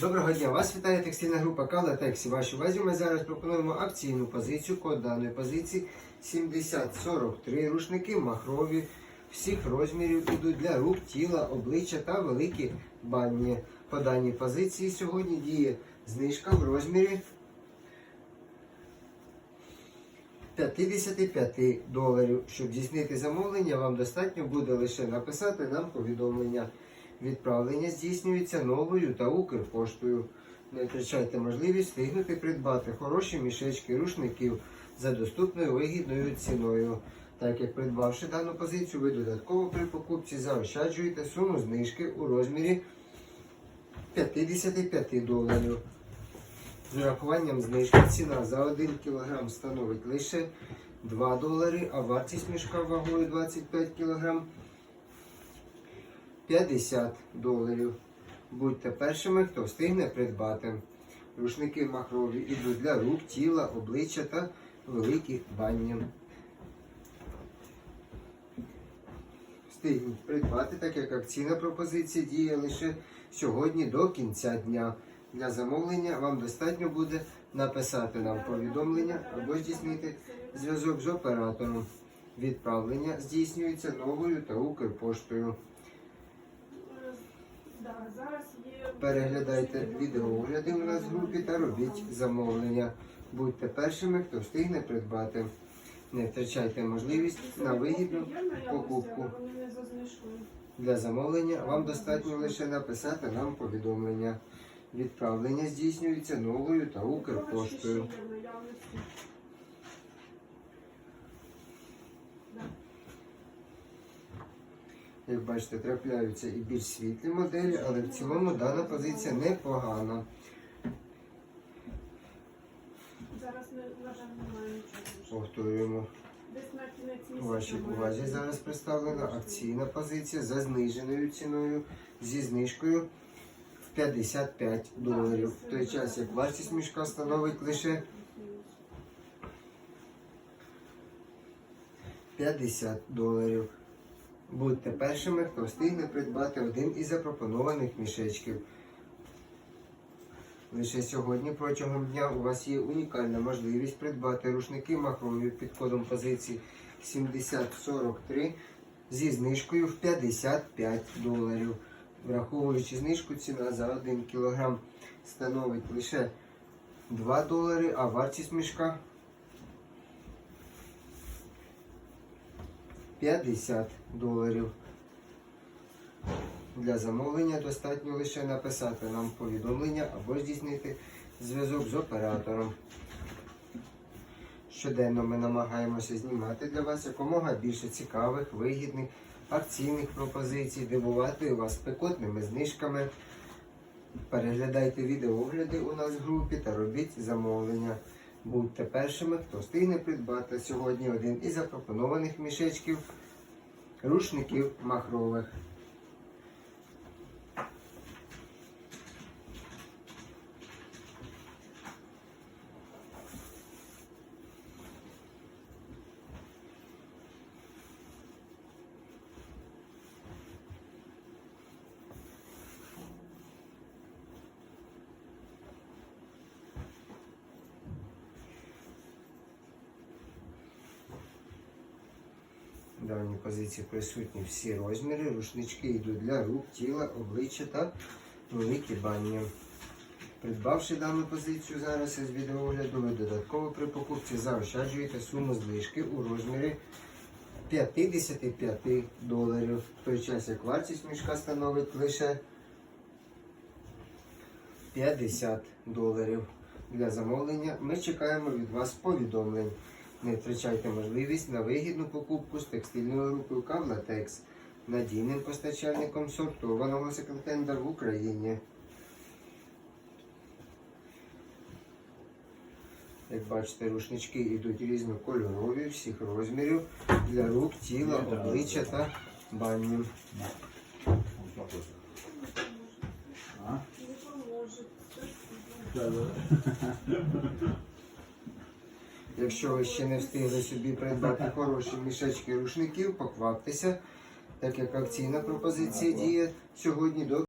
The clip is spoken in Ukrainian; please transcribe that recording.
Доброго дня! Вас вітає текстильна група Кала Тексі. Вашій увазі ми зараз пропонуємо акційну позицію. Код даної позиції 7043. Рушники махрові всіх розмірів ідуть для рук, тіла, обличчя та великі бані. По даній позиції сьогодні діє знижка в розмірі 55 доларів. Щоб здійснити замовлення, вам достатньо буде лише написати нам повідомлення. Відправлення здійснюється новою та Укрпоштою. Не втрачайте можливість встигнути придбати хороші мішечки рушників за доступною вигідною ціною. Так як придбавши дану позицію, ви додатково при покупці заощаджуєте суму знижки у розмірі 55 доларів. З урахуванням знижки ціна за 1 кг становить лише 2 долари, а вартість мішка вагою 25 кг 50 доларів. Будьте першими, хто встигне придбати. Рушники махрові ідуть для рук, тіла, обличчя та великі бані. Встигніть придбати, так як акційна пропозиція діє лише сьогодні до кінця дня. Для замовлення вам достатньо буде написати нам повідомлення або здійснити зв'язок з оператором. Відправлення здійснюється новою та Укрпоштою. Переглядайте відеоогляди у нас в групі та робіть замовлення. Будьте першими, хто встигне придбати. Не втрачайте можливість на вигідну покупку. Для замовлення вам достатньо лише написати нам повідомлення. Відправлення здійснюється новою та Укрпоштою. Ще є в наявності. Да. Як бачите, трапляються і більш світлі моделі, але в цілому дана позиція непогана. Зараз, немає нічого. Повторюємо. У вашій увазі зараз представлена акційна позиція за зниженою ціною зі знижкою в 55 доларів. В той час як вартість мішка становить лише 50 доларів. Будьте першими, хто встигне придбати один із запропонованих мішечків. Лише сьогодні протягом дня у вас є унікальна можливість придбати рушники махрові під кодом позиції 7043 зі знижкою в 55 доларів. Враховуючи знижку, ціна за 1 кг становить лише 2 долари, а вартість мішка 50 доларів. Для замовлення достатньо лише написати нам повідомлення або здійснити зв'язок з оператором. Щоденно ми намагаємося знімати для вас якомога більше цікавих, вигідних, акційних пропозицій, дивувати вас спекотними знижками. Переглядайте відеогляди у нас в групі та робіть замовлення. Будьте першими, хто встигне придбати сьогодні один із запропонованих мішечків рушників махрових. Даній позиції присутні всі розміри. Рушнички йдуть для рук, тіла, обличчя та великі бані. Придбавши дану позицію зараз із відеогляду, ви додатково при покупці заощаджуєте суму знижки у розмірі 55 доларів. В той час як вартість мішка становить лише 50 доларів. Для замовлення ми чекаємо від вас повідомлень. Не втрачайте можливість на вигідну покупку з текстильною групою Кавлатекс, надійним постачальником сортованого секонд-хенда в Україні. Як бачите, рушнички йдуть різнокольорові, всіх розмірів для рук, тіла, обличчя та бані. Не. Якщо ви ще не встигли собі придбати хороші мішечки рушників, покваптеся, так як акційна пропозиція діє сьогодні до